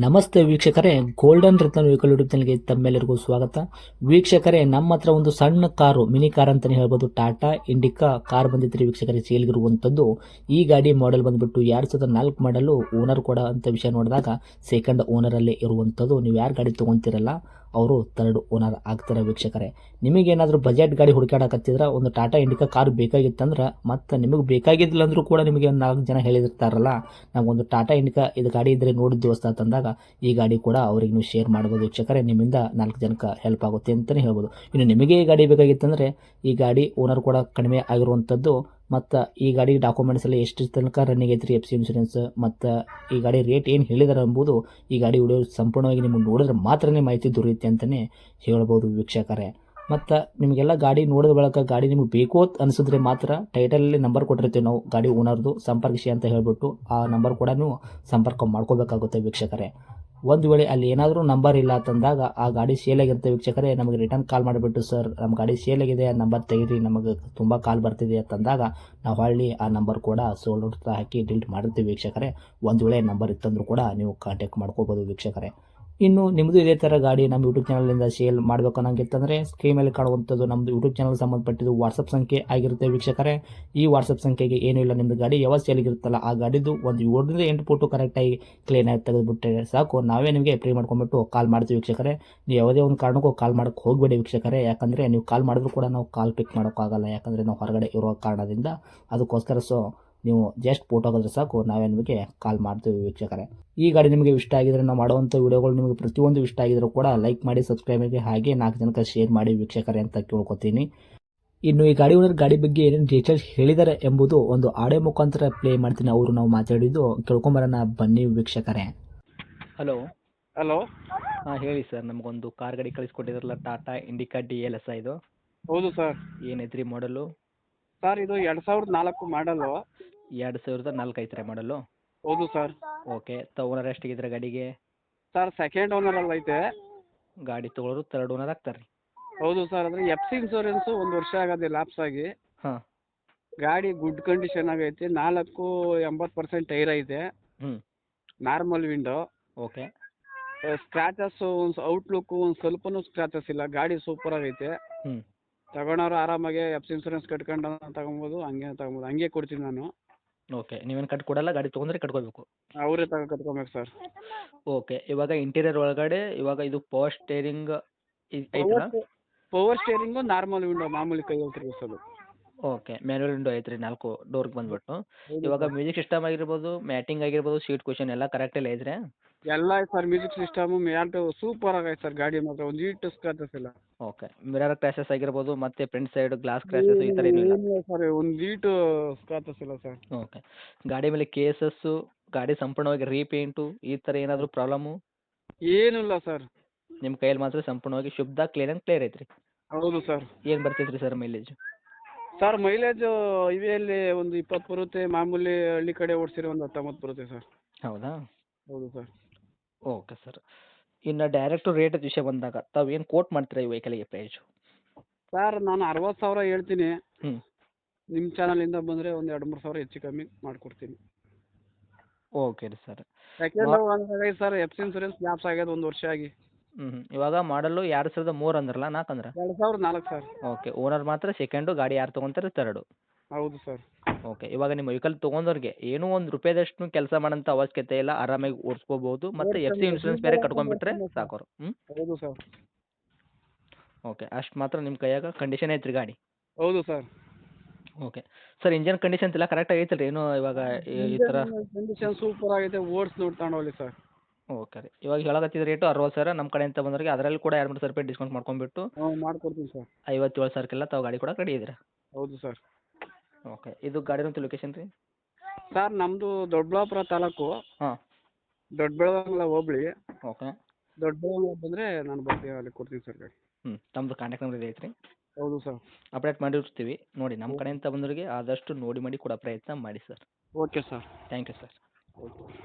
ನಮಸ್ತೆ ವೀಕ್ಷಕರೇ ಗೋಲ್ಡನ್ ರತ್ನ vehicle YouTube ಚಾನಲ್ಗೆ ತಮ್ಮೆಲ್ಲರಿಗೂ ಸ್ವಾಗತ. ವೀಕ್ಷಕರೇ, ನಮ್ಮ ಹತ್ರ ಒಂದು ಸಣ್ಣ ಕಾರು, ಮಿನಿ ಕಾರ್ ಅಂತಲೇ ಹೇಳ್ಬೋದು. ಟಾಟಾ ಇಂಡಿಕಾ ಕಾರ್ ಬಂದಿತ್ತು ವೀಕ್ಷಕರೇ ಸೇಲ್ಗಿರುವಂಥದ್ದು ಈ ಗಾಡಿ ಮಾಡೆಲ್ ಬಂದುಬಿಟ್ಟು ಎರಡು ಸಾವಿರದ ನಾಲ್ಕು ಮಾಡಲು ಓನರ್ ಕೂಡ ಅಂತ ವಿಷಯ ನೋಡಿದಾಗ ಸೆಕೆಂಡ್ ಓನರಲ್ಲೇ ಇರುವಂಥದ್ದು. ನೀವು ಯಾರು ಗಾಡಿ ತೊಗೊತೀರಲ್ಲ ಅವರು ತರ್ಡ್ ಓನರ್ ಆಗ್ತಾರೆ ವೀಕ್ಷಕರೇ? ನಿಮಗೇನಾದರೂ ಬಜೆಟ್ ಗಾಡಿ ಹುಡುಕಾಡಕತ್ತಿದ್ರೆ ಒಂದು ಟಾಟಾ ಇಂಡಿಕಾ ಕಾರ್ ಬೇಕಾಗಿತ್ತಂದ್ರೆ ಮತ್ತು ನಿಮಗೆ ಬೇಕಾಗಿದ್ದಿಲ್ಲ ಅಂದರೂ ಕೂಡ ನಿಮಗೆ ಒಂದು ನಾಲ್ಕು ಜನ ಹೇಳಿರ್ತಾರಲ್ಲ ಒಂದು ಟಾಟಾ ಇಂಡಿಕಾ ಇದು ಗಾಡಿ ಇದ್ದರೆ ನೋಡಿ ದೋಸ್ತ ತಂದಾಗ ಈ ಗಾಡಿ ಕೂಡ ಅವ್ರಿಗೆ ನೀವು ಶೇರ್ ಮಾಡ್ಬೋದು ವೀಕ್ಷಕರೇ, ನಿಮ್ಮಿಂದ ನಾಲ್ಕು ಜನಕ್ಕೆ ಹೆಲ್ಪ್ ಆಗುತ್ತೆ ಅಂತಲೇ ಹೇಳ್ಬೋದು. ಇನ್ನು ನಿಮಗೆ ಈ ಗಾಡಿ ಬೇಕಾಗಿತ್ತಂದರೆ ಈ ಗಾಡಿ ಓನರ್ ಕೂಡ ಕಡಿಮೆ ಆಗಿರುವಂಥದ್ದು ಮತ್ತು ಈ ಗಾಡಿ ಡಾಕ್ಯುಮೆಂಟ್ಸ್ ಎಲ್ಲ ಎಷ್ಟು ತನಕ ರನ್ನಿಂಗ್ ಐತ್ರಿ ಎಫ್ ಸಿ ಇನ್ಶೂರೆನ್ಸ್ ಮತ್ತು ಈ ಗಾಡಿ ರೇಟ್ ಏನು ಹೇಳಿದಾರೆ ಎಂಬುದು ಈ ಗಾಡಿ ವಿಡಿಯೋ ಸಂಪೂರ್ಣವಾಗಿ ನಿಮಗೆ ನೋಡಿದ್ರೆ ಮಾತ್ರನೇ ಮಾಹಿತಿ ದೊರೆಯುತ್ತೆ ಅಂತಲೇ ಹೇಳ್ಬೋದು ವೀಕ್ಷಕರೇ. ಮತ್ತು ನಿಮಗೆಲ್ಲ ಗಾಡಿ ನೋಡಿದ ಬಳಿಕ ಗಾಡಿ ನಿಮಗೆ ಬೇಕು ಅಂತ ಅನಿಸಿದ್ರೆ ಮಾತ್ರ ಟೈಟಲಲ್ಲಿ ನಂಬರ್ ಕೊಟ್ಟಿರ್ತೀವಿ ನಾವು, ಗಾಡಿ ಓನರ್ದು ಸಂಪರ್ಕಿಸಿ ಅಂತ ಹೇಳಿಬಿಟ್ಟು ಆ ನಂಬರ್ ಕೂಡ ಸಂಪರ್ಕ ಮಾಡ್ಕೋಬೇಕಾಗುತ್ತೆ ವೀಕ್ಷಕರೇ. ಒಂದು ವೇಳೆ ಅಲ್ಲಿ ಏನಾದರೂ ನಂಬರ್ ಇಲ್ಲ ಅಂತಂದಾಗ ಆ ಗಾಡಿ ಸೇಲಾಗಿರುತ್ತೆ ವೀಕ್ಷಕರೇ, ನಮಗೆ ರಿಟರ್ನ್ ಕಾಲ್ ಮಾಡಿಬಿಟ್ಟು, ಸರ್, ನಮ್ಮ ಗಾಡಿ ಸೇಲಾಗಿದೆ ಆ ನಂಬರ್ ತೆಗೀರಿ, ನಮಗೆ ತುಂಬ ಕಾಲ್ ಬರ್ತಿದೆ ಅಂತಂದಾಗ ನಾವು ಹಳ್ಳಿ ಆ ನಂಬರ್ ಕೂಡ ಸೋಲ್ಡ್ ಔಟ್ ಹಾಕಿ ಡಿಲೀಟ್ ಮಾಡಿರ್ತೀವಿ ವೀಕ್ಷಕರೇ. ಒಂದು ವೇಳೆ ನಂಬರ್ ಇತ್ತಂದ್ರೂ ಕೂಡ ನೀವು ಕಾಂಟ್ಯಾಕ್ಟ್ ಮಾಡ್ಕೋಬೋದು ವೀಕ್ಷಕರೇ. ಇನ್ನು ನಿಮ್ಮದು ಇದೇ ಥರ ಗಾಡಿ ನಮ್ಮ ಯೂಟ್ಯೂಬ್ ಚಾನಲಿಂದ ಸೇಲ್ ಮಾಡಬೇಕು ಅನ್ನೋಂಗಿತ್ತಂದರೆ ಸ್ಕ್ರೀನ್ ಮೇಲೆ ಕಾಣುವಂಥದ್ದು ನಮ್ಮದು ಯೂಟ್ಯೂಬ್ ಚಾನಲ್ ಸಂಬಂಧಪಟ್ಟಿದ್ದು ವಾಟ್ಸಪ್ ಸಂಖ್ಯೆ ಆಗಿರುತ್ತೆ ವೀಕ್ಷಕರೇ. ಈ ವಾಟ್ಸಪ್ ಸಂಖ್ಯೆಗೆ ಏನೂ ಇಲ್ಲ ನಿಮ್ಮದು ಗಾಡಿ ಯಾವ ಸೇಲಿಗಿರುತ್ತಲ್ಲ ಆ ಗಾಡಿದು ಒಂದು ಏಳರಿಂದ ಎಂಟು ಫೋಟೋ ಕರೆಕ್ಟಾಗಿ ಕ್ಲೀನಾಗಿ ತೆಗೆದುಬಿಟ್ಟೆ ಸಾಕು. ನಾವೇ ನಿಮಗೆ ಫ್ರೀ ಮಾಡ್ಕೊಂಬಿಟ್ಟು ಕಾಲ್ ಮಾಡ್ತೀವಿ ವೀಕ್ಷಕರೇ. ನೀವು ಯಾವುದೇ ಒಂದು ಕಾರಣಕ್ಕೂ ಕಾಲ್ ಮಾಡಕ್ಕೆ ಹೋಗಬೇಡಿ ವೀಕ್ಷಕರೇ. ಯಾಕಂದರೆ ನೀವು ಕಾಲ್ ಮಾಡಿದ್ರು ಕೂಡ ನಾವು ಕಾಲ್ ಪಿಕ್ ಮಾಡೋಕ್ಕಾಗಲ್ಲ. ಯಾಕಂದರೆ ನಾವು ಹೊರಗಡೆ ಇರೋ ಕಾರಣದಿಂದ. ಅದಕ್ಕೋಸ್ಕರ ಸೊ ನೀವು ಜಸ್ಟ್ ಫೋಟೋ ಹಾಕಿದ್ರೆ ಸಾಕು ನಾವೇ ನಿಮಗೆ ಕಾಲ್ ಮಾಡ್ತೀವಿ ವೀಕ್ಷಕರೇ. ಈ ಗಾಡಿ ನಿಮಗೆ ಇಷ್ಟ ಆಗಿದ್ರೆ ನಾವು ಮಾಡುವಂಥ ವಿಡಿಯೋಗಳು ನಿಮಗೆ ಪ್ರತಿಯೊಂದು ಇಷ್ಟ ಆಗಿದ್ರು ಕೂಡ ಲೈಕ್ ಮಾಡಿ ಸಬ್ಸ್ಕ್ರೈಬ್ ಹಾಗೆ ನಾಲ್ಕು ಜನಕ್ಕೆ ಶೇರ್ ಮಾಡಿ ವೀಕ್ಷಕರೇ ಅಂತ ಕೇಳ್ಕೊತೀನಿ. ಇನ್ನು ಈ ಗಾಡಿ ಓನರ್ ಗಾಡಿ ಬಗ್ಗೆ ಏನೇನು ಡೀಟೇಲ್ಸ್ ಹೇಳಿದ್ದಾರೆ ಎಂಬುದು ಒಂದು ಆಡಿಯೋ ಮುಖಾಂತರ ಪ್ಲೇ ಮಾಡ್ತೀನಿ ಅವರು ನಾವು ಮಾತಾಡಿದ್ದು ಕೇಳ್ಕೊಂಬರೋಣ ಬನ್ನಿ ವೀಕ್ಷಕರೇ. ಹಲೋ ಹಲೋ ಹಾಂ ಹೇಳಿ ಸರ್ ನಮಗೊಂದು ಕಾರ್ ಗಾಡಿ ಕಳಿಸ್ಕೊಟ್ಟಿದ್ರಲ್ಲ Tata Indica D L S ಇದು? ಹೌದು ಸರ್ ಏನೈತ್ರಿ ಮಾಡಲು ಸರ್ ಇದು ಎರಡು ಸಾವಿರದ ನಾಲ್ಕು ಮಾಡಲು ಎರಡು ಸಾವಿರದ ನಾಲ್ಕು ಐತ್ರಿ ಮಾಡಲು ಹೌದು ಸರ್ ಓಕೆ ತ ಓನರ್ ಎಷ್ಟಿಗಿದ್ರೆ ಗಾಡಿಗೆ? ಸರ್ ಸೆಕೆಂಡ್ ಓನರ್ ಅಲ್ಲ ಐತೆ. ಗಾಡಿ ತೊಗೊಳೋರು ತರ್ಡ್ ಓನರ್ ಆಗ್ತಾರೆ ರೀ ಹೌದು ಸರ್ ಅಂದ್ರೆ ಎಫ್ ಸಿ ಇನ್ಸೂರೆನ್ಸು ಒಂದು ವರ್ಷ ಆಗದೆ ಲ್ಯಾಪ್ಸ್ ಆಗಿ. ಹಾಂ. ಗಾಡಿ ಗುಡ್ ಕಂಡೀಷನ್ ಆಗೈತೆ ನಾಲ್ಕು ಎಂಬತ್ತು ಪರ್ಸೆಂಟ್ ಟೈರ್ ಐತೆ. ಹ್ಞೂ ನಾರ್ಮಲ್ ವಿಂಡೋ ಓಕೆ ಸ್ಕ್ರಾಚಸ್ ಒಂದು ಔಟ್ಲುಕ್ ಒಂದು ಸ್ವಲ್ಪನೂ ಸ್ಕ್ರಾಚಸ್ ಇಲ್ಲ ಗಾಡಿ ಸೂಪರ್ ಆಗೈತೆ. ಹ್ಞೂ ತಗೊಳೋರು ಆರಾಮಾಗಿ ಎಫ್ ಸಿ ಇನ್ಸೂರೆನ್ಸ್ ಕಟ್ಕೊಂಡು ತಗೊಬೋದು ಹಂಗೆ ತಗೊಬೋದು ಹಂಗೆ ಕೊಡ್ತೀನಿ ನಾನು. ಓಕೆ ನೀವೇನು ಕಟ್ ಕೊಡಲ್ಲ ಗಾಡಿ ತೊಗೊಂಡ್ರೆ ಕಟ್ಕೋಬೇಕು ಅವರೇ ತಗೋ ಕಟ್ಕೊಬೇಕು ಸರ್ ಓಕೆ ಇವಾಗ ಇಂಟೀರಿಯರ್ ಒಳಗಡೆ ಇವಾಗ ಇದು ಪವರ್ ಸ್ಟೇರಿಂಗ್ ಐತಲ್ಲ? ಪವರ್ ಸ್ಟೇರಿಂಗು ನಾರ್ಮಲ್ ವಿಂಡೋ ಮಾಮೂಲಿ ಕೈ ತಿರುಗಿಸೋದು ಓಕೆ ಮ್ಯಾನುವಲ್ ವಿಂಡೋ ಐತ್ರಿ ನಾಲ್ಕು ಡೋರ್ಗೆ ಬಂದ್ಬಿಟ್ಟು. ಇವಾಗ ಮ್ಯೂಸಿಕ್ ಸಿಸ್ಟಮ್ ಆಗಿರ್ಬೋದು ಮ್ಯಾಟಿಂಗ್ ಆಗಿರ್ಬೋದು ಸೀಟ್ ಕುಷನ್ ಎಲ್ಲ ಕರೆಕ್ಟಲ್ಲಿ ಐತ್ರಿ? ಎಲ್ಲ sir music system mat super ಆಗೈತೆ ಸರ್ ಗಾಡಿ ಮಾತ್ರ ಒಂದು ಈಟು ಸ್ಕ್ರಾಚಸ್ ಇಲ್ಲ. ಓಕೆ ಮಿರರ್ ಕ್ರ್ಯಾಶಸ್ ಆಗಿರ್ಬೋದು ಮತ್ತೆ ಫ್ರಂಟ್ ಸೈಡ್ ಗ್ಲಾಸ್ ಕ್ರ್ಯಾಶಸ್ ಈ ತರ ಏನೂ ಇಲ್ಲ. ಸರ್ ಒಂದು ಲೀಟ್ ಸ್ಕ್ರಾಚಸ್ ಇಲ್ಲ ಸರ್ ಓಕೆ ಗಾಡಿ ಮೇಲೆ ಕೇಸಸ್ಸು ಗಾಡಿ ಸಂಪೂರ್ಣವಾಗಿ ರೀಪೇಂಟು ಈ ತರ ಏನಾದರೂ ಪ್ರಾಬ್ಲಮ್ಮು ಏನೂ ಇಲ್ಲ ಸರ್ ನಿಮ್ಮ ಕೈಯಲ್ಲಿ ಮಾತ್ರ ಸಂಪೂರ್ಣವಾಗಿ ಶುದ್ಧ ಕ್ಲೀನ್ ಆ್ಯಂಡ್ ಕ್ಲಿಯರ್ ಐತ್ರಿ. ಹೌದು ಸರ್ ಏನು ಬರ್ತೈತ್ರಿ ಸರ್ ಮೈಲೇಜ್ ಸರ್ ಮೈಲೇಜ್ ಇವೆಯಲ್ಲಿ ಒಂದು ಇಪ್ಪತ್ತು ಬರುತ್ತೆ ಮಾಮೂಲಿ ಹಳ್ಳಿ ಕಡೆ ಓಡಿಸಿರೋ ಒಂದು ಹತ್ತೊಂಬತ್ತು ಬರುತ್ತೆ ಸರ್ ಹೌದಾ? ಹೌದು ಸರ್ ಓಕೆ ಸರ್ ಇನ್ನು ಡೈರೆಕ್ಟು ರೇಟ್ ವಿಷಯ ಬಂದಾಗ ತಾವು ಏನು ಕೋಟ್ ಮಾಡ್ತೀರಾ ಈ ವೆಹಿಕಲ್ಗೆ ಪ್ರೈಸು ಸರ್ ನಾನು ಅರವತ್ತು ಸಾವಿರ ಹೇಳ್ತೀನಿ. ಹ್ಞೂ ನಿಮ್ಮ ಚಾನಲಿಂದ ಬಂದರೆ ಒಂದು ಎರಡು ಮೂರು ಸಾವಿರ ಹೆಚ್ಚು ಕಮ್ಮಿ ಮಾಡಿಕೊಡ್ತೀನಿ. ಓಕೆ ರೀ ಸರ್ ಯಾಕೆಂದ್ರೆ sir F C insurance lapse ಆಗ್ಯದ ಒಂದು ವರ್ಷ ಆಗಿ. ಹ್ಞೂ ಇವಾಗ ಮಾಡಲು ಎರಡು ಸಾವಿರದ ಮೂರು ಅಂದ್ರಲ್ಲ ನಾಲ್ಕು ಅಂದ್ರೆ? ಎರಡು ಸಾವಿರದ ನಾಲ್ಕು ಸರ್ ಓಕೆ ಓನರ್ ಮಾತ್ರ ಸೆಕೆಂಡು ಗಾಡಿ ಯಾರು ತೊಗೊಂತಾರೆ ತರ್ಡು ಹೌದು ಸರ್ ಓಕೆ ಇವಾಗ ನಿಮ್ಮ ವೆಹಿಕಲ್ ತೊಗೊಂಡವ್ರಿಗೆ ಏನೋ ಒಂದು ರೂಪಾಯಿದಷ್ಟು ಕೆಲಸ ಮಾಡೋಂಥ ಅವಶ್ಯಕತೆ ಇಲ್ಲ ಆರಾಮಾಗಿ ಓಡಿಸ್ಕೋಬಹುದು ಮತ್ತೆ ಎಫ್ ಸಿ ಇನ್ಶೂರೆನ್ಸ್ ಬೇರೆ ಕಟ್ಕೊಂಡ್ಬಿಟ್ರೆ ಸಾಕು ಅವರು ಹ್ಞೂ ಹೌದು ಸರ್ ಓಕೆ ಅಷ್ಟು ಮಾತ್ರ ನಿಮ್ಮ ಕೈಯಾಗ ಕಂಡೀಷನ್ ಐತ್ರಿ ಗಾಡಿ. ಹೌದು sir okay sir engine conditions ಎಲ್ಲ ಕರೆಕ್ಟ್ ಆಗೈತೆ ರೀ ಏನು ಇವಾಗ ಈ- ತರ ಥರ ಕಂಡೀಷನ್ ಸೂಪರ್ ಆಗೈತೆ ಓಡ್ಸ್ ನೋಡಿ ತಗೊಂಡೋಗ್ಲಿ ಸರ್ ಓಕೆ ರೀ ಇವಾಗ ಹೇಳಕತ್ತಿದ ರೇಟು ಅರವತ್ತು ಸಾವಿರ ನಮ್ಮ ಕಡೆಯಿಂದ ಬಂದವರಿಗೆ ಅದರಲ್ಲಿ ಕೂಡ ಎರಡು ಮೂರು ಸಾವಿರ ರೂಪಾಯಿ ಡಿಸ್ಕೌಂಟ್ ಮಾಡ್ಕೊಂಡ್ಬಿಟ್ಟು ಹ್ಞೂ ಮಾಡ್ಕೊಡ್ತೀನಿ ಸರ್ ಐವತ್ತೇಳು ಸಾವಿರಕ್ಕೆಲ್ಲ ತಾವು ಗಾಡಿ ಕೂಡ ರೆಡಿ ಇದ್ದೀರಾ ಹೌದು ಸರ್ ಓಕೆ. ಇದು ಗಾಡಿನಂತ ಲೊಕೇಶನ್ ರೀ? ಸರ್ ನಮ್ಮದು ದೊಡ್ಡಬಳ್ಳಾಪುರ ತಾಲೂಕು. ಹಾಂ. ದೊಡ್ಡಬಳ್ಳಾಪುರ ಹೋಬಳಿ. ಓಕೆ. ದೊಡ್ಡಬಳ್ಳಾಪುರ ಬಂದರೆ ನಾನು ಬರ್ತೀನಿ ಅಲ್ಲಿ ಕೊಡ್ತೀನಿ ಸರ್ ಗಾಡಿ. ಹ್ಞೂ ತಮ್ಮದು ಕಾಂಟ್ಯಾಕ್ಟ್ ನಂಬರ್ ಐತ್ರಿ? ಹೌದು ಸರ್. ಅಪ್ಡೇಟ್ ಮಾಡಿರ್ತೀವಿ. ನೋಡಿ ನಮ್ಮ ಕಡೆಯಿಂದ ಬಂದವರಿಗೆ ಆದಷ್ಟು ನೋಡಿ ಮಾಡಿ ಕೊಡೋ ಪ್ರಯತ್ನ ಮಾಡಿ sir. Okay sir. Thank you sir okay.